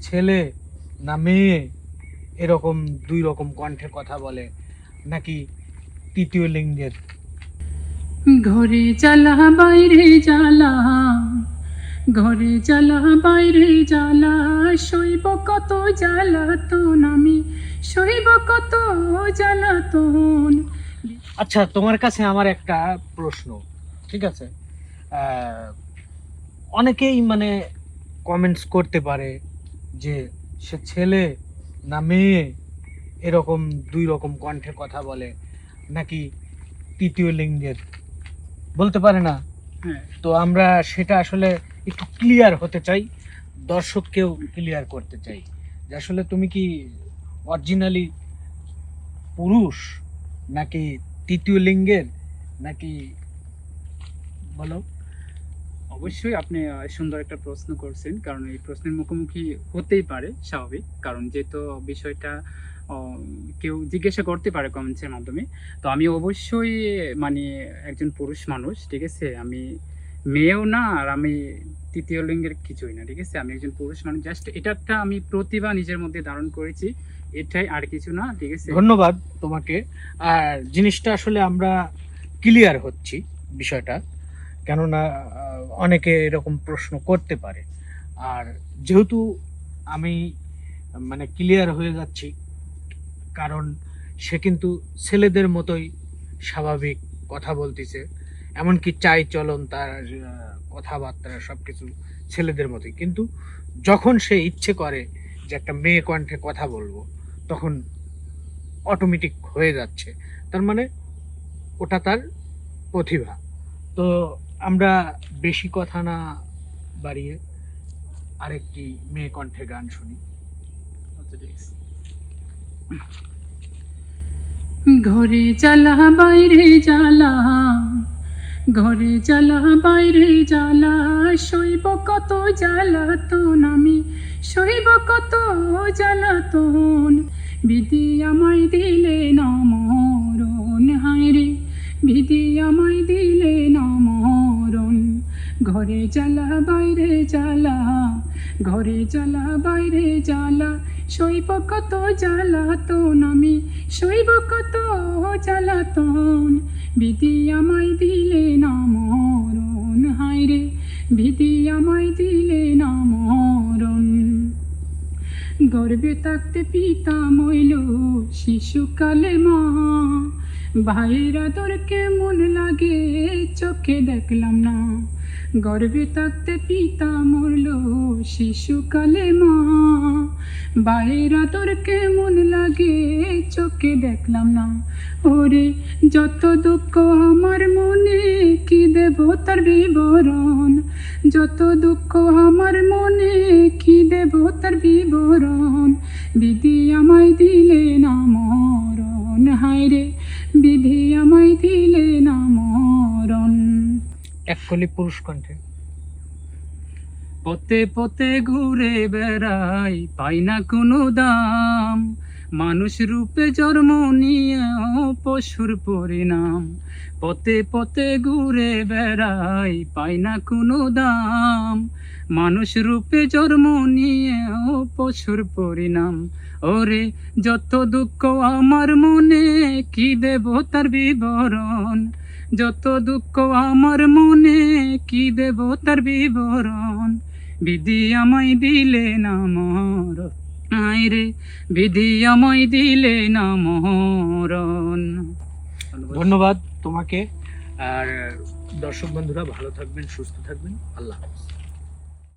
ছেলে না মেয়ে এরকম দুই রকম কণ্ঠে কথা বলে নাকি তৃতীয় লিঙ্গের? ঘরে চালা বাইরে জ্বালা। ঘরে চালা বাইরে জ্বালা। শৈব কত জ্বালাতন আমি শৈব কত জ্বালাতন। আচ্ছা তোমার কাছে আমার একটা প্রশ্ন ঠিক আছে? আহ, অনেকেই মানে কমেন্টস করতে পারে যে সে ছেলে না মেয়ে এরকম দুই রকম কণ্ঠে কথা বলে নাকি তৃতীয় লিঙ্গের? বলতে পারে না। হ্যাঁ। তো আমরা সেটা আসলে একটু ক্লিয়ার হতে চাই দর্শককেও ক্লিয়ার করতে চাই যে আসলে তুমি কি অরিজিনালি পুরুষ নাকি তৃতীয় লিঙ্গের নাকি বলো। অবশ্যই আপনি সুন্দর একটা প্রশ্ন করছেন, কারণ এই প্রশ্নের মুখোমুখি হতেই পারে, স্বাভাবিক। কারণ যেহেতু বিষয়টা কেউ জিজ্ঞাসা করতে পারে কমেন্টসের মাধ্যমে। তো আমি অবশ্যই মানে একজন পুরুষ মানুষ, ঠিক আছে? আমি মেয়েও না, আর আমি তৃতীয় লিঙ্গের কিছুই না, ঠিক আছে? আমি একজন পুরুষ মানুষ, জাস্ট এটা একটা আমি প্রতিভা নিজের মধ্যে ধারণ করেছি, এটাই আর কিছু না, ঠিক আছে? ধন্যবাদ তোমাকে। আর জিনিসটা আসলে আমরা ক্লিয়ার হচ্ছি, বিষয়টা। কেননা অনেকে এরকম প্রশ্ন করতে পারে। আর যেহেতু আমি মানে ক্লিয়ার হয়ে যাচ্ছি, কারণ সে কিন্তু ছেলেদের মতোই স্বাভাবিক কথা বলতেছে, এমনকি চাই চলন তার কথাবার্তা সব কিছু ছেলেদের মতোই। কিন্তু যখন সে ইচ্ছে করে যে একটা মেয়ে কণ্ঠে কথা বলব, তখন অটোমেটিক হয়ে যাচ্ছে। তার মানে ওটা তার প্রতিভা। তো আমরা বেশি কথা না বাড়িয়ে আরেকটি মেয়ে কণ্ঠে গান শুনি। ঘরে চালা বাইরে জ্বালা। ঘরে চালা বাইরে জ্বালা। শৈব কত জ্বালাতন আমি, শৈব কত জ্বালাতন। বিধি আমায় দিলে না মরণ হায় রে ঘরে চালা বাইরে জ্বালা। ঘরে জ্বালা, বাইরে জ্বালা। শৈব কত জ্বালাতন আমি, শৈব কত জ্বালাতন। বিধি আমায় দিলে না মরণ, হায় রে বিধি আমায় দিলে না মরণ। গর্বে থাকতে পিতা মইল শিশুকালে মা। ভাইয়ের আদর কেমন লাগে, চোখে দেখলাম না। গর্বে থাকতে পিতা মরল শিশুকালে মা। ভাইয়ের তোর কেমন লাগে চোখে দেখলাম না। ওরে, যত দুঃখ আমার মনে, কি দেব তার বিবরণ? যত দুঃখ আমার মনে, কি দেব তার বিবরণ? কলি পুরুষ কণ্ঠে। পথে পথে ঘুরে বেড়াই, পাই না কোনো দাম। মানুষ রূপে জন্ম নিয়ে পশুর পরিণাম। পথে পথে ঘুরে বেড়াই, পাই না কোনো দাম। মানুষ রূপে জন্ম নিয়ে পশুর পরিণাম। ওরে, যত দুঃখ আমার মনে, কি দেব তার বিবরণ? যত দুঃখ আমার মনে কি দেব তার বিবরণ? বিধি আমায় দিলে না মর। রে বিধি আমায় দিলে না মরণ। ধন্যবাদ তোমাকে। আর দর্শক বন্ধুরা ভালো থাকবেন সুস্থ থাকবেন। আল্লাহ হাফেজ।